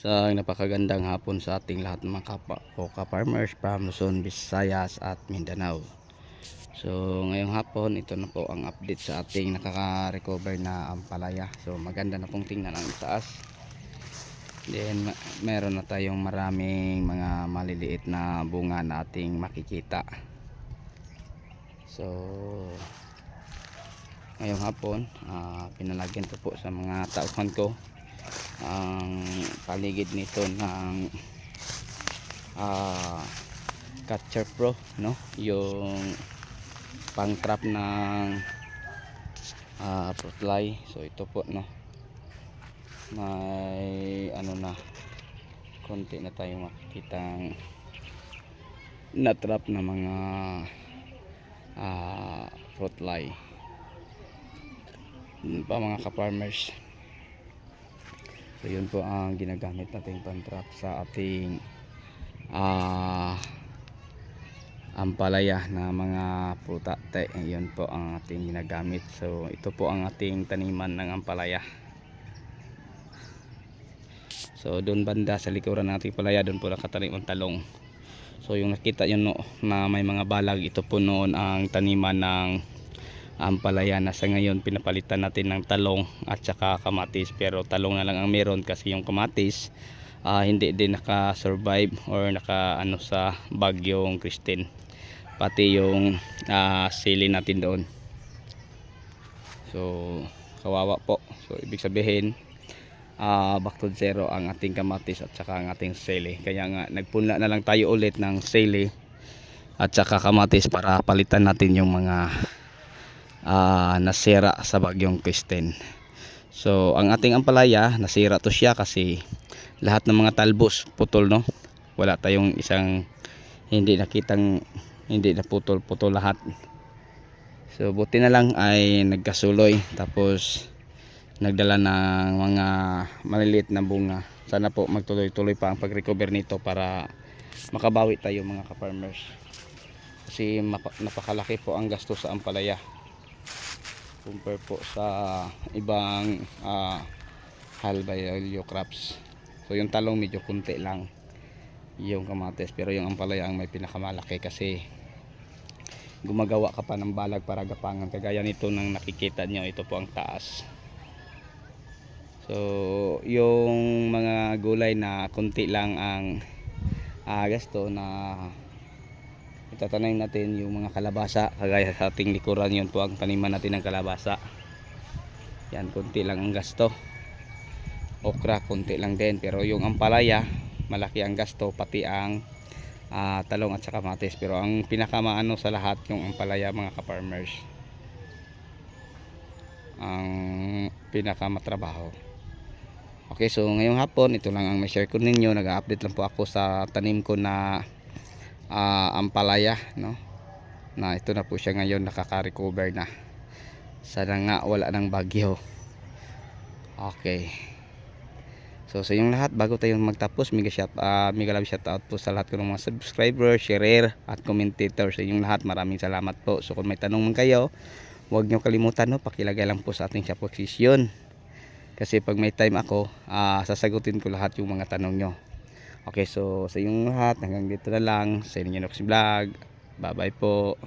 Sa napakagandang hapon sa ating lahat ng mga kapa, coca farmers from Luzon, Visayas at Mindanao. So ngayong hapon ito na po ang update sa ating nakaka-recover na ampalaya. So maganda na pong tingnan ang taas. Then meron na tayong maraming mga maliliit na bunga na ating makikita. So ngayong hapon ah, pinalagyan ko po sa mga tauhan ko ang paligid nito ng ah, catcher pro no? Yung pang trap ng ah, fruit fly so ito po no? May ano na konti na tayong makikitang na trap na mga ah, fruit fly pa mga ka-farmers So yun po ang ginagamit nating pantrap sa ating ah ampalaya na mga pruta. Te, yun po ang ating ginagamit. So ito po ang ating taniman ng ampalaya. So doon banda sa likuran ng ating palaya doon po nakatanim ang talong. So yung nakita yun no, na may mga balag ito po noon ang taniman ng ampalaya na sa ngayon pinapalitan natin ng talong at saka kamatis. Pero talong na lang ang meron kasi yung kamatis ah, hindi din naka-survive or naka ano sa bagyong Christine. Pati yung ah, sili natin doon. So kawawa po. So ibig sabihin ah, back to zero ang ating kamatis at saka ang ating sili. Kaya nga nagpunla na lang tayo ulit ng sili at saka kamatis para palitan natin yung mga ah, nasira sa bagyong Kristen. So, ang ating ampalaya, nasira to siya kasi lahat ng mga talbos putol no. Wala tayong isang hindi nakitang hindi na putol putol lahat. So, buti na lang ay nagkasuloy tapos nagdala ng mga maliliit na bunga. Sana po magtuloy-tuloy pa ang pag-recover nito para makabawi tayo mga ka-farmers. Kasi napakalaki po ang gasto sa ampalaya compare po sa ibang uh, halbayalyo crops. So yung talong medyo kunti lang yung kamates pero yung ampalaya ang may pinakamalaki kasi gumagawa ka pa ng balag para gapangan. Kagaya nito nang nakikita nyo ito po ang taas. So yung mga gulay na kunti lang ang ah, gasto na itatanim natin yung mga kalabasa. Kagaya sa ating likuran yun po ang taniman natin ng kalabasa. Yan konti lang ang gasto. Okra konti lang din. Pero yung ampalaya malaki ang gasto pati ang ah, talong at saka matis. Pero ang pinakamaano sa lahat yung ampalaya mga ka-farmers. Ang pinakamatrabaho. Okay so ngayong hapon ito lang ang may share ko ninyo. Nag-update lang po ako sa tanim ko na ah, ampalaya no? Na ito na po siya ngayon nakaka-recover na. Sana nga wala ng bagyo. Okay. So sa inyong lahat bago tayo magtapos mega shout uh, mega love shout out po sa lahat ko ng mga subscriber sharer at commentator sa inyong lahat. Maraming salamat po. So kung may tanong man kayo huwag nyo kalimutan no? Pakilagay lang po sa ating shop position. Kasi pag may time ako ah, sasagutin ko lahat yung mga tanong nyo Okay, so sa inyong lahat, hanggang dito na lang sa inyo next vlog. Bye-bye po.